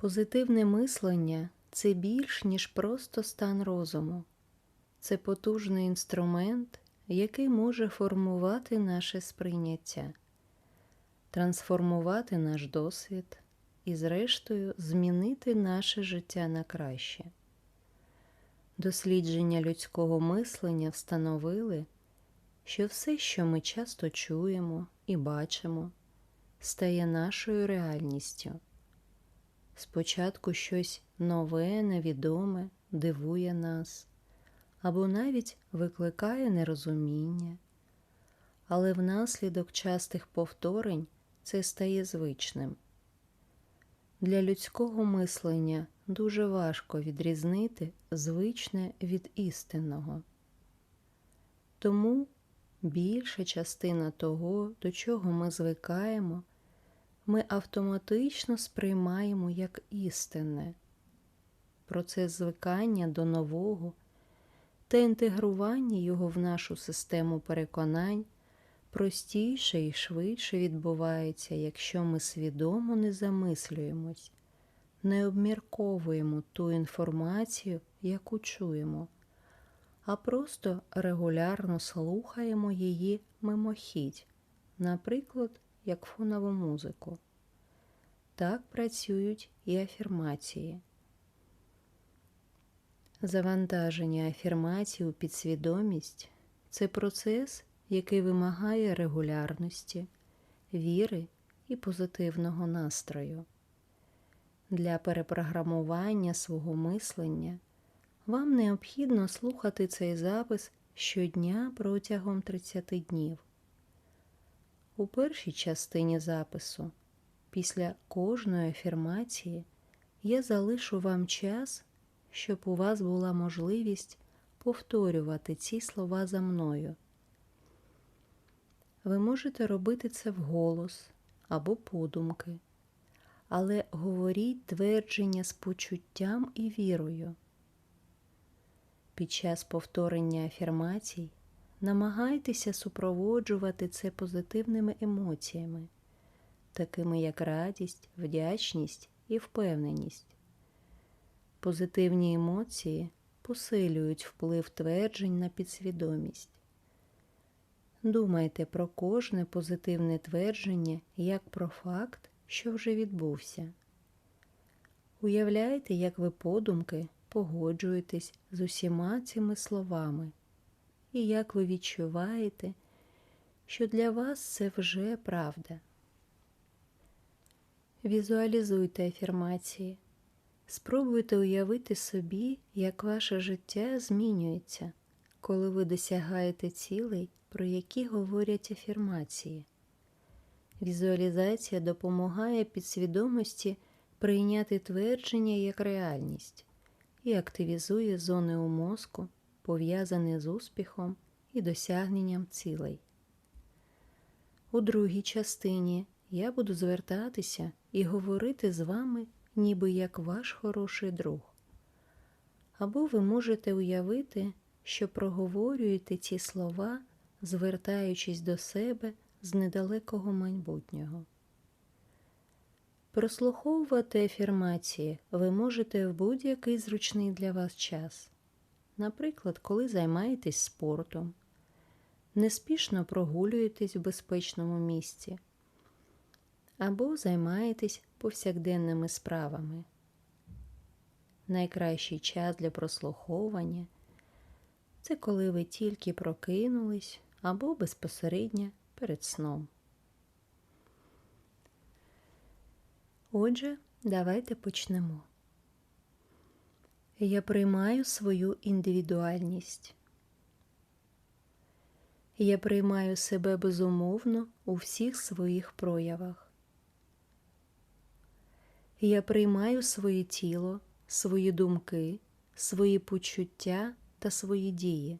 Позитивне мислення це більш ніж просто стан розуму. Це потужний інструмент, який може формувати наше сприйняття, трансформувати наш досвід і, зрештою, змінити наше життя на краще. Дослідження людського мислення встановили, що все, що ми часто чуємо і бачимо, стає нашою реальністю. Спочатку щось нове, невідоме дивує нас або навіть викликає нерозуміння, але внаслідок частих повторень це стає звичним. Для людського мислення дуже важко відрізнити звичне від істинного. Тому більша частина того, до чого ми звикаємо, ми автоматично сприймаємо як істинне. Процес звикання до нового та інтегрування його в нашу систему переконань простіше і швидше відбувається, якщо ми свідомо не замислюємось, не обмірковуємо ту інформацію, яку чуємо, а просто регулярно слухаємо її мимохідь, наприклад, як фонову музику. Так працюють і афірмації. Завантаження афірмацій у підсвідомість це процес, який вимагає регулярності, віри і позитивного настрою. Для перепрограмування свого мислення вам необхідно слухати цей запис щодня протягом 30 днів. У першій частині запису, після кожної афірмації, я залишу вам час щоб у вас була можливість повторювати ці слова за мною. Ви можете робити це вголос або подумки, але говоріть твердження з почуттям і вірою. Під час повторення афірмацій намагайтеся супроводжувати це позитивними емоціями, такими як радість, вдячність і впевненість. Позитивні емоції посилюють вплив тверджень на підсвідомість. Думайте про кожне позитивне твердження як про факт, що вже відбувся. Уявляйте, як ви подумки погоджуєтесь з усіма цими словами, і як ви відчуваєте, що для вас це вже правда. Візуалізуйте афірмації. Спробуйте уявити собі, як ваше життя змінюється, коли ви досягаєте цілей, про які говорять афірмації. Візуалізація допомагає підсвідомості прийняти твердження як реальність і активізує зони у мозку, пов'язані з успіхом і досягненням цілей. У другій частині я буду звертатися і говорити з вами ніби як ваш хороший друг. Або ви можете уявити, що проговорюєте ці слова, звертаючись до себе з недалекого майбутнього. Прослуховувати афірмації ви можете в будь-який зручний для вас час, наприклад, коли займаєтесь спортом, неспішно прогулюєтесь в безпечному місці або займаєтесь повсякденними справами. Найкращий час для прослуховування це коли ви тільки прокинулись або безпосередньо перед сном. Отже, давайте почнемо. Я приймаю свою індивідуальність. Я приймаю себе безумовно у всіх своїх проявах. Я приймаю своє тіло, свої думки, свої почуття та свої дії.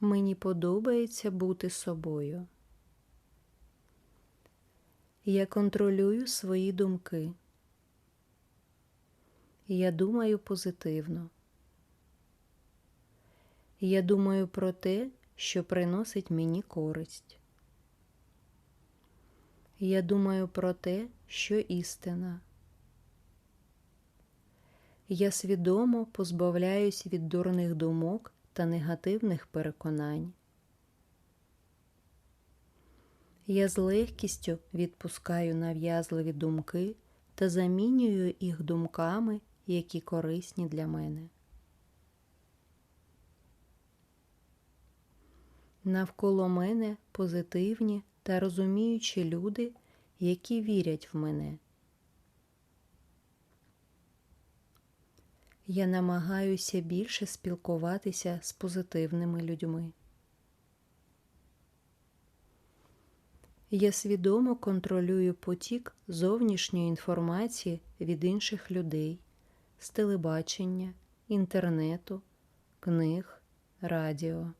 Мені подобається бути собою. Я контролюю свої думки. Я думаю позитивно. Я думаю про те, що приносить мені користь. Я думаю про те, що істина. Я свідомо позбавляюсь від дурних думок та негативних переконань. Я з легкістю відпускаю нав'язливі думки та замінюю їх думками, які корисні для мене. Навколо мене позитивні та розуміючі люди, які вірять в мене. Я намагаюся більше спілкуватися з позитивними людьми. Я свідомо контролюю потік зовнішньої інформації від інших людей з телебачення, інтернету, книг, радіо.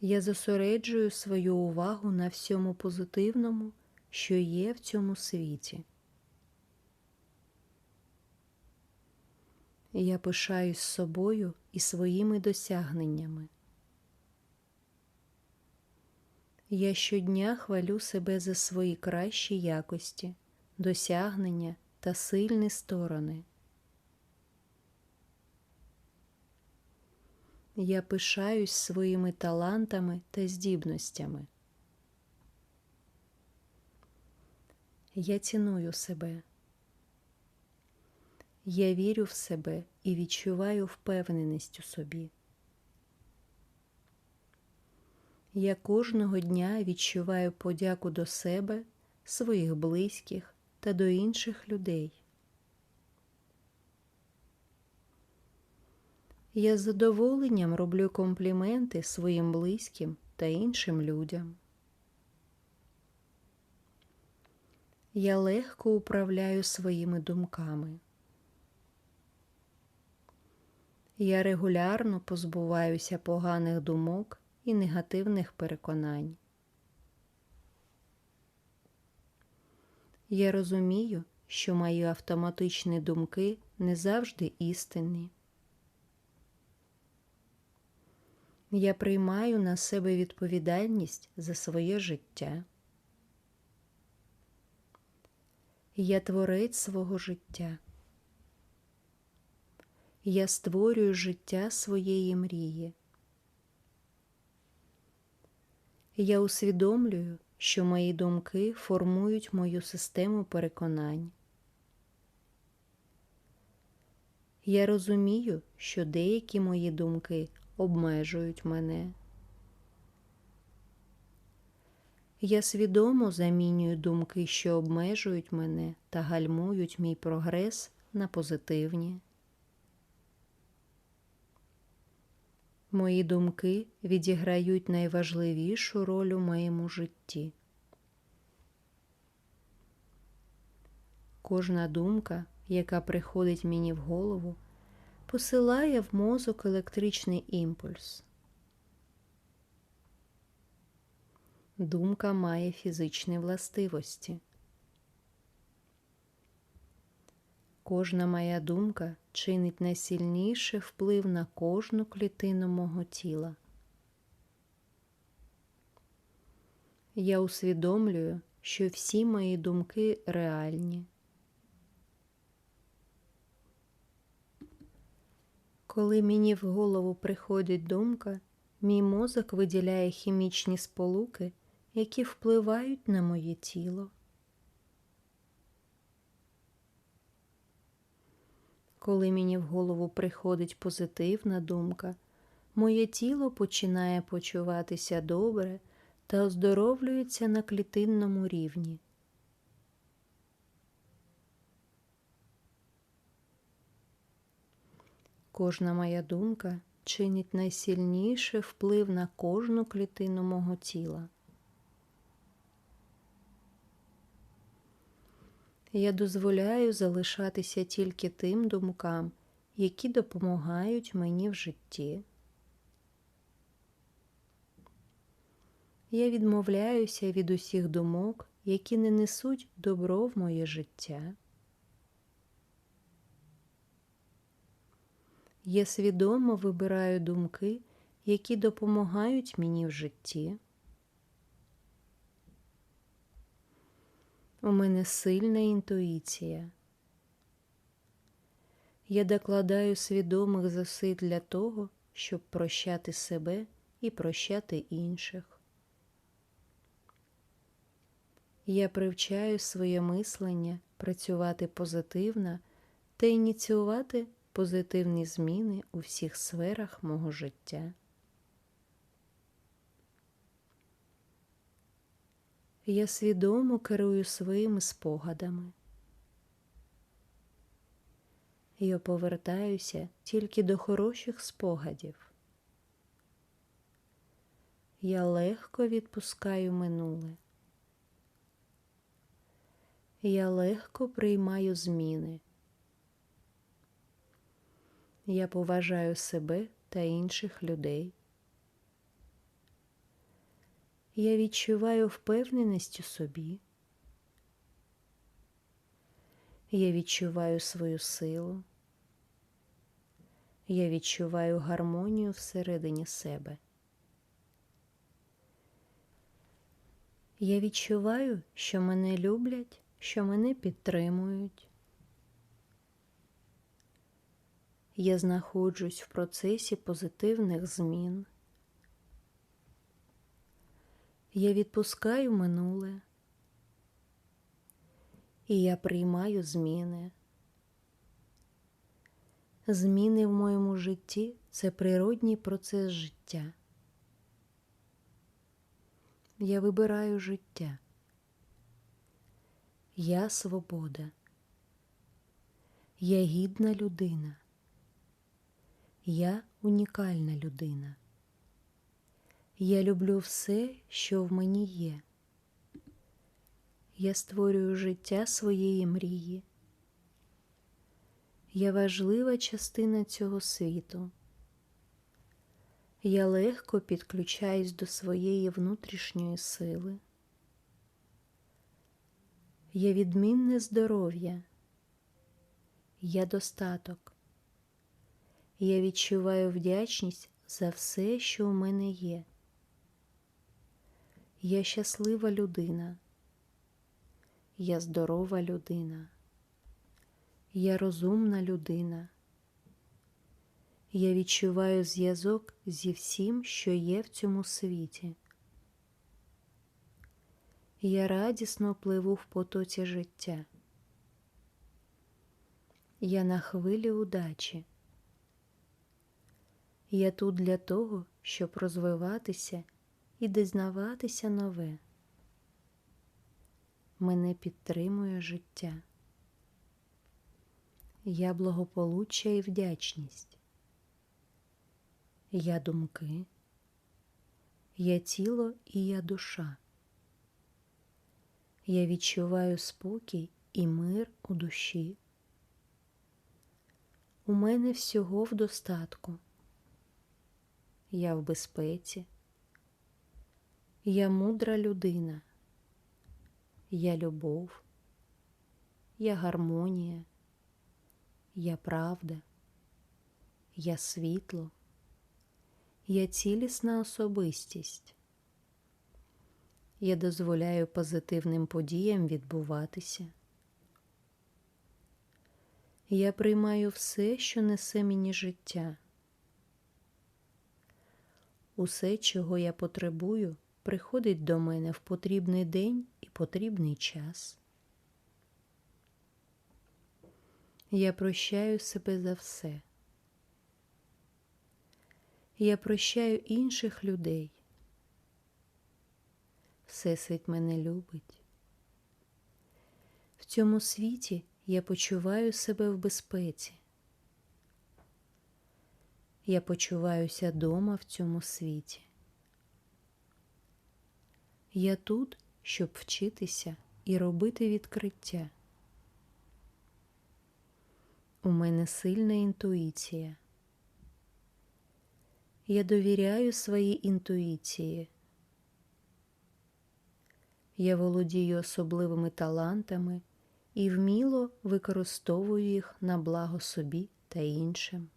Я зосереджую свою увагу на всьому позитивному, що є в цьому світі. Я пишаюсь собою і своїми досягненнями. Я щодня хвалю себе за свої кращі якості, досягнення та сильні сторони. Я пишаюсь своїми талантами та здібностями. Я ціную себе. Я вірю в себе і відчуваю впевненість у собі. Я кожного дня відчуваю подяку до себе, своїх близьких та до інших людей. Я з задоволенням роблю компліменти своїм близьким та іншим людям. Я легко управляю своїми думками. Я регулярно позбуваюся поганих думок і негативних переконань. Я розумію, що мої автоматичні думки не завжди істинні. Я приймаю на себе відповідальність за своє життя. Я творець свого життя. Я створюю життя своєї мрії. Я усвідомлюю, що мої думки формують мою систему переконань. Я розумію, що деякі мої думки обмежують мене. Я свідомо замінюю думки, що обмежують мене та гальмують мій прогрес на позитивні. Мої думки відіграють найважливішу роль у моєму житті. Кожна думка, яка приходить мені в голову, посилає в мозок електричний імпульс. Думка має фізичні властивості. Кожна моя думка чинить найсильніший вплив на кожну клітину мого тіла. Я усвідомлюю, що всі мої думки реальні. Коли мені в голову приходить думка, мій мозок виділяє хімічні сполуки, які впливають на моє тіло. Коли мені в голову приходить позитивна думка, моє тіло починає почуватися добре та оздоровлюється на клітинному рівні. Кожна моя думка чинить найсильніший вплив на кожну клітину мого тіла. Я дозволяю залишатися тільки тим думкам, які допомагають мені в житті. Я відмовляюся від усіх думок, які не несуть добро в моє життя. Я свідомо вибираю думки, які допомагають мені в житті. У мене сильна інтуїція. Я докладаю свідомих зусиль для того, щоб прощати себе і прощати інших. Я привчаю своє мислення працювати позитивно та ініціювати позитивні зміни у всіх сферах мого життя. Я свідомо керую своїми спогадами. Я повертаюся тільки до хороших спогадів. Я легко відпускаю минуле. Я легко приймаю зміни. Я поважаю себе та інших людей. Я відчуваю впевненість у собі. Я відчуваю свою силу. Я відчуваю гармонію всередині себе. Я відчуваю, що мене люблять, що мене підтримують. Я знаходжусь в процесі позитивних змін. Я відпускаю минуле, і я приймаю зміни. Зміни в моєму житті це природній процес життя. Я вибираю життя. Я свобода. Я гідна людина. Я унікальна людина. Я люблю все, що в мені є. Я створюю життя своєї мрії. Я важлива частина цього світу. Я легко підключаюсь до своєї внутрішньої сили. Я відмінне здоров'я. Я достаток. Я відчуваю вдячність за все, що у мене є. Я щаслива людина. Я здорова людина. Я розумна людина. Я відчуваю зв'язок зі всім, що є в цьому світі. Я радісно пливу в потоці життя. Я на хвилі удачі. Я тут для того, щоб розвиватися і дізнаватися нове. Мене підтримує життя. Я благополуччя і вдячність. Я думки, я тіло і я душа. Я відчуваю спокій і мир у душі. У мене всього в достатку. Я в безпеці. Я мудра людина. Я любов. Я гармонія. Я правда. Я світло. Я цілісна особистість. Я дозволяю позитивним подіям відбуватися. Я приймаю все, що несе мені життя. Усе, чого я потребую, приходить до мене в потрібний день і потрібний час. Я прощаю себе за все. Я прощаю інших людей. Всесвіт мене любить. В цьому світі я почуваю себе в безпеці. Я почуваюся дома в цьому світі. Я тут, щоб вчитися і робити відкриття. У мене сильна інтуїція. Я довіряю своїй інтуїції. Я володію особливими талантами і вміло використовую їх на благо собі та іншим.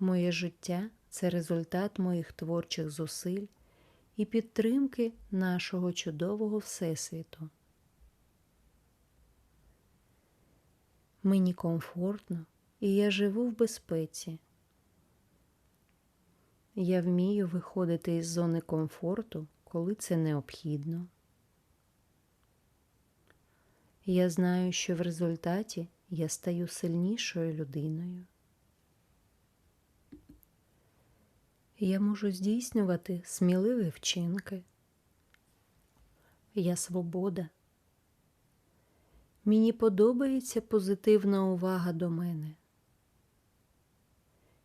Моє життя це результат моїх творчих зусиль і підтримки нашого чудового Всесвіту. Мені комфортно і я живу в безпеці. Я вмію виходити із зони комфорту, коли це необхідно. Я знаю, що в результаті я стаю сильнішою людиною. Я можу здійснювати сміливі вчинки. Я свобода. Мені подобається позитивна увага до мене.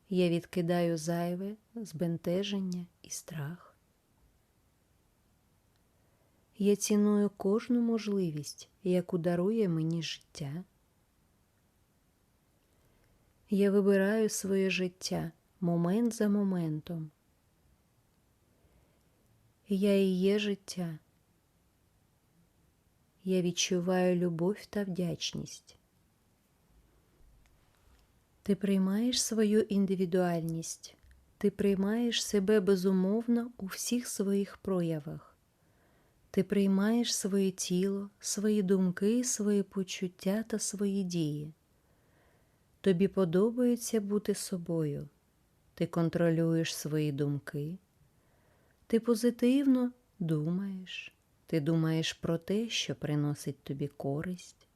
Я відкидаю зайве, збентеження і страх. Я ціную кожну можливість, яку дарує мені життя. Я вибираю своє життя момент за моментом. Я і є життя. Я відчуваю любов та вдячність. Ти приймаєш свою індивідуальність, ти приймаєш себе безумовно у всіх своїх проявах. Ти приймаєш своє тіло, свої думки, свої почуття та свої дії. Тобі подобається бути собою. Ти контролюєш свої думки. Ти позитивно думаєш. Ти думаєш про те, що приносить тобі користь.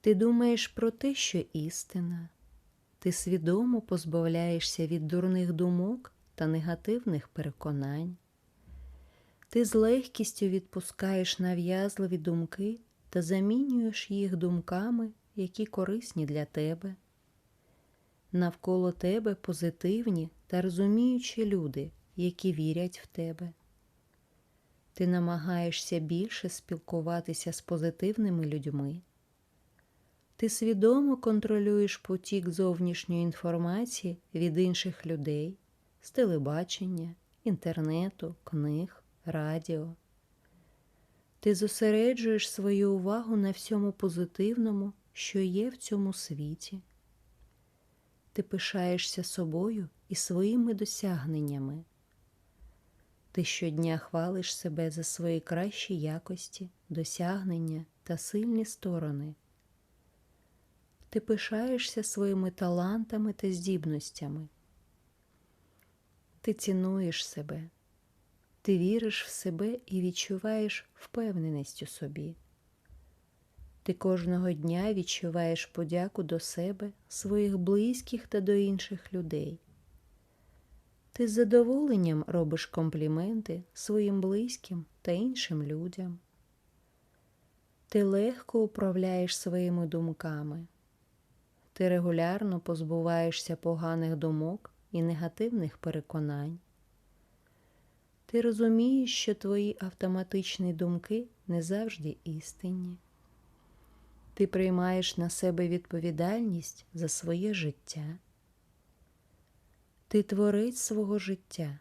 Ти думаєш про те, що істина. Ти свідомо позбавляєшся від дурних думок та негативних переконань. Ти з легкістю відпускаєш нав'язливі думки та замінюєш їх думками, які корисні для тебе. Навколо тебе позитивні та розуміючі люди, які вірять в тебе. Ти намагаєшся більше спілкуватися з позитивними людьми. Ти свідомо контролюєш потік зовнішньої інформації від інших людей з телебачення, інтернету, книг, радіо. Ти зосереджуєш свою увагу на всьому позитивному, що є в цьому світі. Ти пишаєшся собою і своїми досягненнями. Ти щодня хвалиш себе за свої кращі якості, досягнення та сильні сторони. Ти пишаєшся своїми талантами та здібностями. Ти цінуєш себе, ти віриш в себе і відчуваєш впевненість у собі. Ти кожного дня відчуваєш подяку до себе, своїх близьких та до інших людей. Ти з задоволенням робиш компліменти своїм близьким та іншим людям. Ти легко управляєш своїми думками. Ти регулярно позбуваєшся поганих думок і негативних переконань. Ти розумієш, що твої автоматичні думки не завжди істинні. Ти приймаєш на себе відповідальність за своє життя. Ти творець свого життя,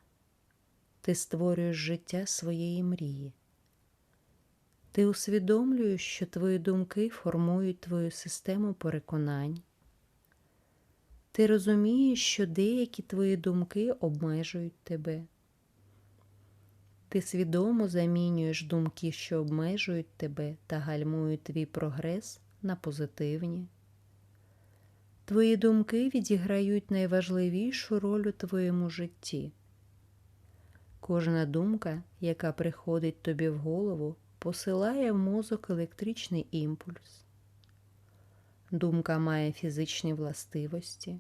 ти створюєш життя своєї мрії. Ти усвідомлюєш, що твої думки формують твою систему переконань. Ти розумієш, що деякі твої думки обмежують тебе. Ти свідомо замінюєш думки, що обмежують тебе та гальмують твій прогрес на позитивні. Твої думки відіграють найважливішу роль у твоєму житті. Кожна думка, яка приходить тобі в голову, посилає в мозок електричний імпульс. Думка має фізичні властивості.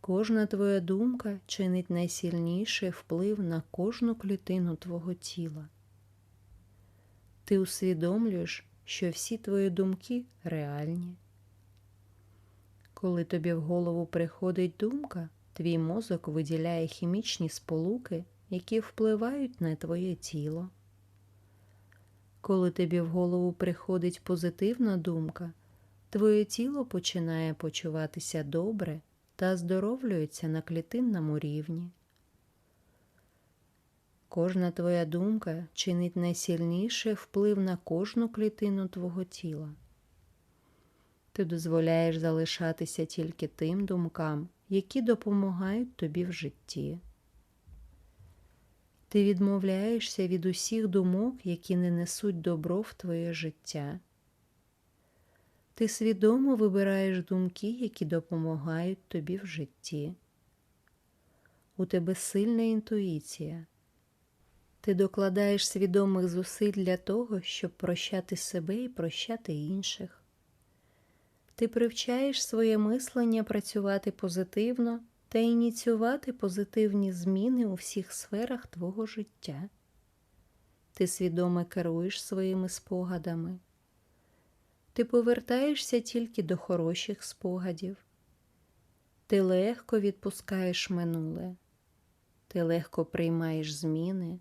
Кожна твоя думка чинить найсильніший вплив на кожну клітину твого тіла. Ти усвідомлюєш, що всі твої думки реальні. Коли тобі в голову приходить думка, твій мозок виділяє хімічні сполуки, які впливають на твоє тіло. Коли тобі в голову приходить позитивна думка, твоє тіло починає почуватися добре та здоровлюється на клітинному рівні. Кожна твоя думка чинить найсильніший вплив на кожну клітину твого тіла. Ти дозволяєш залишатися тільки тим думкам, які допомагають тобі в житті. Ти відмовляєшся від усіх думок, які не несуть добро в твоє життя. Ти свідомо вибираєш думки, які допомагають тобі в житті. У тебе сильна інтуїція. Ти докладаєш свідомих зусиль для того, щоб прощати себе і прощати інших. Ти привчаєш своє мислення працювати позитивно та ініціювати позитивні зміни у всіх сферах твого життя. Ти свідомо керуєш своїми спогадами. Ти повертаєшся тільки до хороших спогадів. Ти легко відпускаєш минуле. Ти легко приймаєш зміни.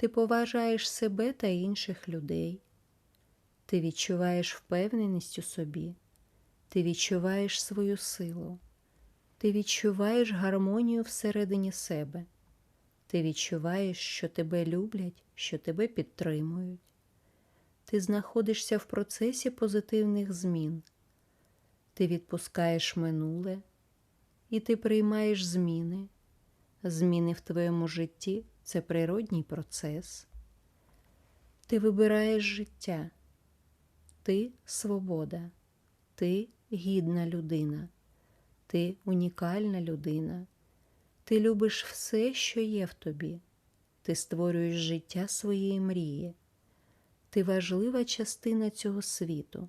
Ти поважаєш себе та інших людей. Ти відчуваєш впевненість у собі, ти відчуваєш свою силу, ти відчуваєш гармонію всередині себе, ти відчуваєш, що тебе люблять, що тебе підтримують. Ти знаходишся в процесі позитивних змін. Ти відпускаєш минуле і ти приймаєш зміни. Зміни в твоєму житті це природній процес. Ти вибираєш життя. Ти свобода, ти гідна людина, ти унікальна людина, ти любиш все, що є в тобі, ти створюєш життя своєї мрії, ти важлива частина цього світу,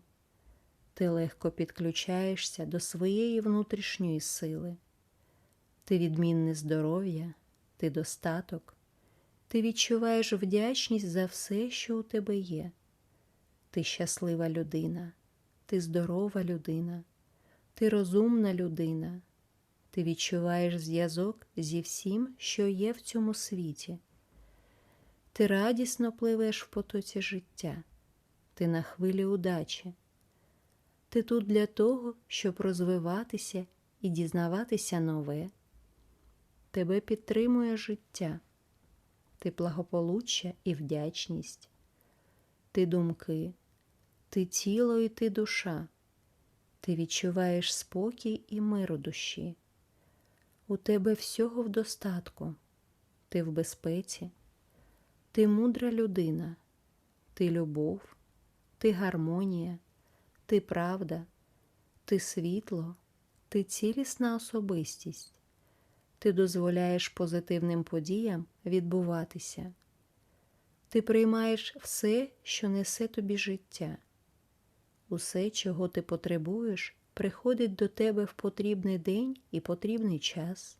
ти легко підключаєшся до своєї внутрішньої сили, ти відмінне здоров'я, ти достаток, ти відчуваєш вдячність за все, що у тебе є. Ти щаслива людина, ти здорова людина, ти розумна людина, ти відчуваєш зв'язок зі всім, що є в цьому світі. Ти радісно пливеш в потоці життя, ти на хвилі удачі. Ти тут для того, щоб розвиватися і дізнаватися нове. Тебе підтримує життя, ти благополуччя і вдячність, ти думки, ти тіло і ти душа, ти відчуваєш спокій і мир у душі. У тебе всього в достатку, ти в безпеці, ти мудра людина, ти любов, ти гармонія, ти правда, ти світло, ти цілісна особистість, ти дозволяєш позитивним подіям відбуватися. Ти приймаєш все, що несе тобі життя. Усе, чого ти потребуєш, приходить до тебе в потрібний день і потрібний час.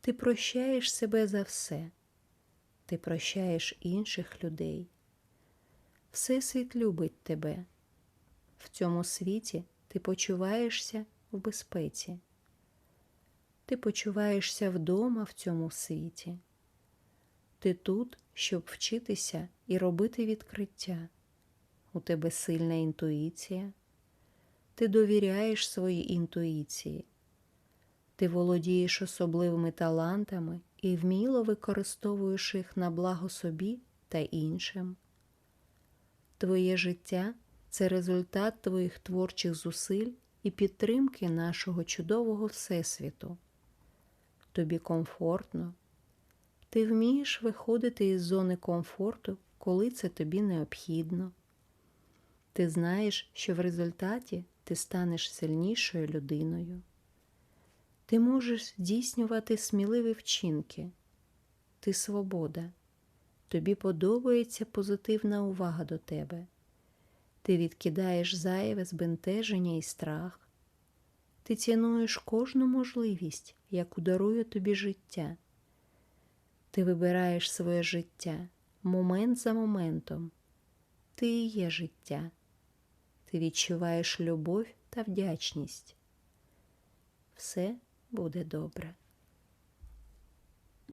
Ти прощаєш себе за все, ти прощаєш інших людей. Всесвіт любить тебе. В цьому світі ти почуваєшся в безпеці. Ти почуваєшся вдома в цьому світі. Ти тут, щоб вчитися і робити відкриття у тебе сильна інтуїція, ти довіряєш своїй інтуїції, ти володієш особливими талантами і вміло використовуєш їх на благо собі та іншим. Твоє життя це результат твоїх творчих зусиль і підтримки нашого чудового Всесвіту. Тобі комфортно, ти вмієш виходити із зони комфорту, коли це тобі необхідно. Ти знаєш, що в результаті ти станеш сильнішою людиною. Ти можеш здійснювати сміливі вчинки. Ти свобода. Тобі подобається позитивна увага до тебе. Ти відкидаєш зайве збентеження і страх. Ти цінуєш кожну можливість, яку дарує тобі життя. Ти вибираєш своє життя момент за моментом. Ти і є життя ти відчуваєш любов та вдячність. Все буде добре.